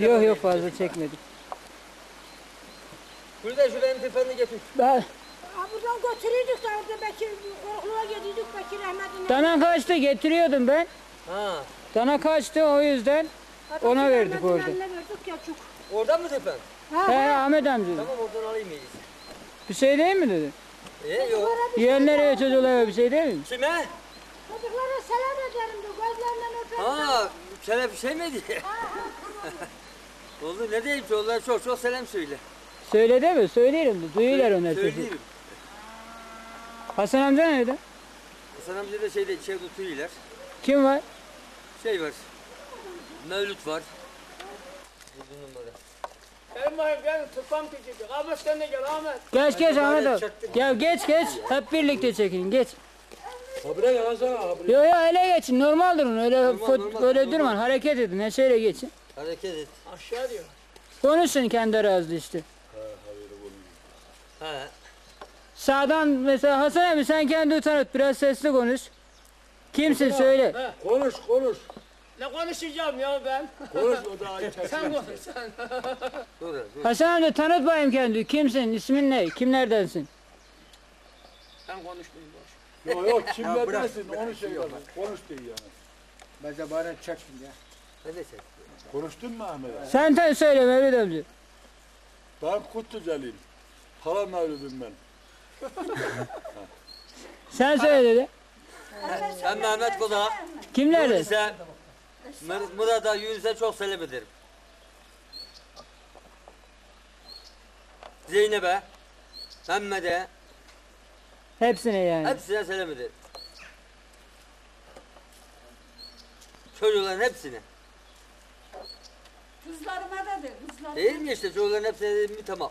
Yok yok fazla çekmedik. Burada şu benim tefeni getir. Ben, Ha, buradan götürürdük de orada Bekir, korkluğa gidiyorduk Bekir Ahmet'in. dana kaçtı getiriyordum ben. Ha. Dana kaçtı o yüzden. Hatta ona Bekir verdik Ahmet'in orada. eline verdik ya çok. Oradan mı tefen? Ha, He ha. Ahmet amca. Tamam oradan alayım iyiyiz. Bir şey değil mi dedi? E yok. Yeğenlere ve çocuklara bir şey değil mi? Kime? Çocuklara selam ederim de gözlerinden öperim. Ha, sana bir şey mi diye? Oldu ne diyeyim ki onlara çok çok selam söyle. Söyle de mi? Söylerim de. Duyuyorlar onlar sesi. Söyleyeyim. Hasan amca nerede? Hasan amca da şeyde şey tutuyorlar. Kim var? Şey var. Mevlüt var. Bu numara. Var gel tıpam küçücük. Ahmet sen de gel Ahmet. Geç geç Ahmet abi. Gel geç geç. Hep birlikte çekin. Geç. Habire yansana habire. Yo yo öyle geçin. Normal durun. Öyle Normal, fot- normal, böyle normal. durmayın. Hareket edin. Neşeyle geçin. Hareket et. Aşağı diyor. Konuşun kendi aranızda işte. Ha. Sağdan mesela Hasan abi sen kendi tanıt. Biraz sesli konuş. Kimsin söyle. He. Konuş konuş. Ne konuşacağım ya ben? Konuş o da kesin. sen konuş sen. Dur dur. Hasan amca tanıt bakayım kendini. Kimsin? İsmin ne? Kimlerdensin? Ben konuşmayayım boş. Yok yok bırak, dersin bırak, onu şey yok. yapar. Konuş diyor yani. Bence bana çeksin ya. Hadi çek. Konuştun mu Ahmet abi? Sen de söyle Mevlüt amca. Ben Kutlucalıyım. Hala mevludum ben. Sen söyle dedi. Ben Mehmet Koda. Kimlerden? Yunus'a, Mur- Murat'a, Yunus'a çok selam ederim. Zeynep'e, Mehmet'e, Hepsine yani. hepsine selam ederim. Çocukların hepsine. Kızlarıma da de kızlarıma. Değil mi işte çocukların hepsine dedim mi tamam.